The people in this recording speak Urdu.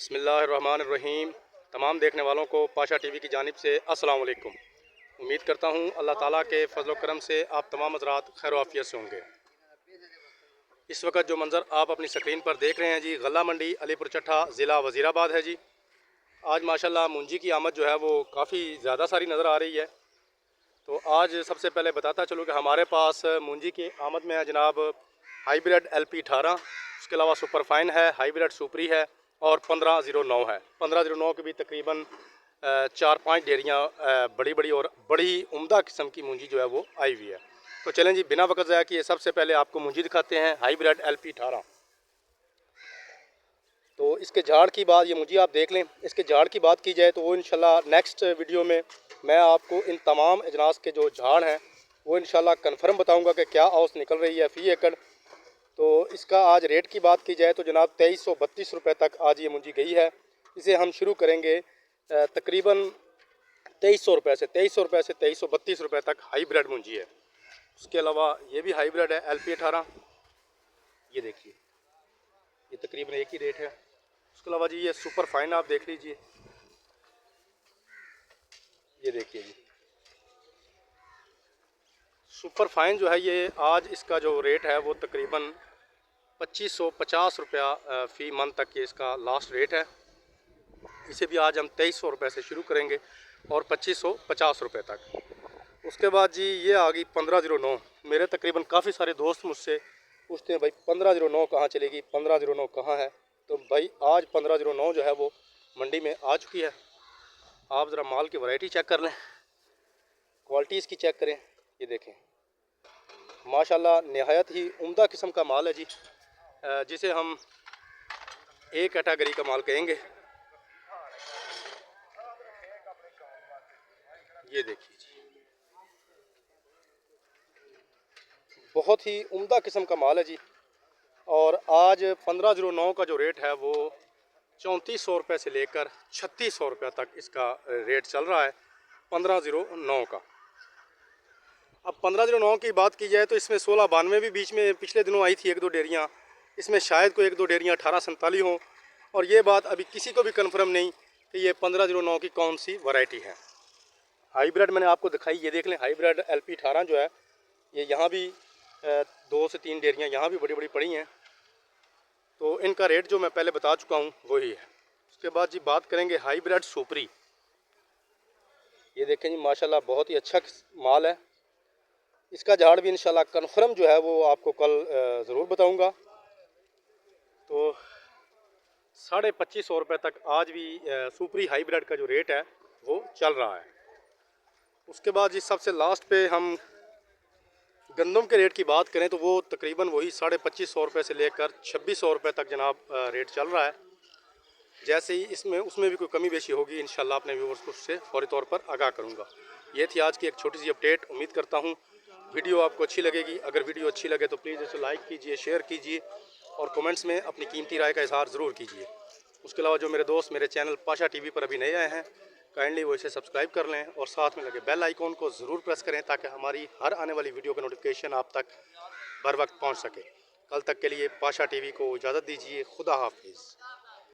بسم اللہ الرحمن الرحیم۔ تمام دیکھنے والوں کو پاشا ٹی وی کی جانب سے السلام علیکم۔ امید کرتا ہوں اللہ تعالیٰ کے فضل و کرم سے آپ تمام حضرات خیر و عافیت سے ہوں گے۔ اس وقت جو منظر آپ اپنی سکرین پر دیکھ رہے ہیں جی غلہ منڈی، علی پور چٹھا، ضلع وزیر آباد ہے جی۔ آج ماشاءاللہ منجی کی آمد جو ہے وہ کافی زیادہ ساری نظر آ رہی ہے۔ تو آج سب سے پہلے بتاتا چلوں کہ ہمارے پاس منجی کی آمد میں ہے جناب ہائی بریڈ ایل پی اٹھارہ۔ اس کے علاوہ سپر فائن ہے، ہائی بریڈ سپری ہے۔ اور پندرہ زیرو نو ہے۔ پندرہ زیرو نو کی بھی تقریباً چار پانچ ڈیریاں بڑی بڑی اور بڑی عمدہ قسم کی مونجی جو ہے وہ آئی ہوئی ہے۔ تو چلیں جی بنا وقت ضائع کیے، سب سے پہلے آپ کو مونجی دکھاتے ہیں۔ ہائی بریڈ ایل پی اٹھارہ۔ تو اس کے جھاڑ کی بات، یہ مجھے آپ دیکھ لیں، اس کے جھاڑ کی بات کی جائے تو وہ انشاءاللہ نیکسٹ ویڈیو میں میں آپ کو ان تمام اجناس کے جو جھاڑ ہیں، وہ انشاءاللہ کنفرم بتاؤں گا کہ کیا اوس نکل رہی ہے۔ فی ایکڑ تو اس کا آج ریٹ کی بات کی جائے تو جناب تیئیس سو بتیس روپے تک آج یہ منجی گئی ہے۔ اسے ہم شروع کریں گے تقریباً تیئیس سو روپے سے، تیئیس سو روپے سے تیئیس سو بتیس روپے تک ہائی بریڈ منجی ہے۔ اس کے علاوہ یہ بھی ہائی بریڈ ہے، ایل پی اٹھارہ۔ یہ دیکھیے، یہ تقریباً ایک ہی ریٹ ہے۔ اس کے علاوہ جی یہ سپر فائن آپ دیکھ لیجیے۔ یہ دیکھیے جی۔ سپر فائن جو ہے یہ آج اس کا جو ریٹ ہے وہ تقریباً پچیس سو پچاس روپیہ فی منتھ تک یہ اس کا لاسٹ ریٹ ہے۔ اسے بھی آج ہم تیئیس سو روپے سے شروع کریں گے اور پچیس سو پچاس روپے تک۔ اس کے بعد جی یہ آ گئی پندرہ زیرو نو۔ میرے تقریباً کافی سارے دوست مجھ سے پوچھتے ہیں، بھائی پندرہ زیرو نو کہاں چلے گی؟ پندرہ زیرو نو کہاں ہے؟ تو بھائی آج پندرہ زیرو نو جو ہے وہ منڈی میں آ چکی ہے۔ آپ ذرا مال کی ورائٹی چیک کر لیں۔ کوالٹی اس کی چیک کریں۔ یہ دیکھیں۔ ماشاءاللہ نہایت ہی عمدہ قسم کا مال ہے جی۔ جسے ہم اے کیٹاگری کا مال کہیں گے۔ یہ دیکھیے جی۔ بہت ہی عمدہ قسم کا مال ہے جی۔ اور آج پندرہ زیرو نو کا جو ریٹ ہے وہ چونتیس سو روپے سے لے کر چھتیس سو روپے تک اس کا ریٹ چل رہا ہے۔ پندرہ زیرو نو کا۔ اب پندرہ زیرو نو کی بات کی جائے تو اس میں سولہ بانوے بھی بیچ میں پچھلے دنوں آئی تھی ایک دو ڈیریاں۔ اس میں شاید کوئی ایک دو ڈیریاں اٹھارہ سنتالی ہوں۔ اور یہ بات ابھی کسی کو بھی کنفرم نہیں کہ یہ پندرہ زیرو نو کی کون سی ورائٹی ہے۔ ہائی بریڈ میں نے آپ کو دکھائی، یہ دیکھ لیں ہائی بریڈ ایل پی اٹھارہ جو ہے، یہ یہاں بھی دو سے تین ڈیریاں یہاں بھی بڑی بڑی پڑی ہیں۔ تو ان کا ریٹ جو میں پہلے بتا چکا ہوں، وہی ہے۔ اس کے بعد جی بات کریں گے ہائی بریڈ سوپری یہ دیکھیں جی ماشاءاللہ بہت ہی اچھا مال ہے۔ اس کا جھاڑ بھی انشاءاللہ کنفرم جو ہے وہ آپ کو کل ضرور بتاؤں گا۔ تو ساڑھے پچیس سو روپے تک آج بھی سوپری ہائی بریڈ کا جو ریٹ ہے وہ چل رہا ہے۔ اس کے بعد جی سب سے لاسٹ پہ ہم گندم کے ریٹ کی بات کریں تو وہ تقریباً وہی ساڑھے پچیس سو روپے سے لے کر چھبیس سو روپے تک جناب ریٹ چل رہا ہے۔ جیسے ہی اس میں اس میں بھی کوئی کمی بیشی ہوگی، انشاءاللہ اپنے ویورز کو اس سے فوری طور پر آگاہ کروں گا۔ یہ تھی آج کی ایک چھوٹی سی اپڈیٹ امید کرتا ہوں ویڈیو آپ کو اچھی لگے گی۔ اگر ویڈیو اچھی لگے تو پلیز اسے لائک کیجیے، شیئر کیجیے اور کومنٹس میں اپنی قیمتی رائے کا اظہار ضرور کیجیے۔ اس کے علاوہ جو میرے دوست، میرے چینل پاشا ٹی وی پر ابھی نئے آئے ہیں، کائنڈلی وہ اسے سبسکرائب کر لیں اور ساتھ میں لگے بیل آئیکن کو ضرور پریس کریں تاکہ ہماری ہر آنے والی ویڈیو کا نوٹیفکیشن آپ تک بر وقت پہنچ سکے۔ کل تک کے لیے پاشا ٹی وی کو اجازت دیجیے خدا حافظ۔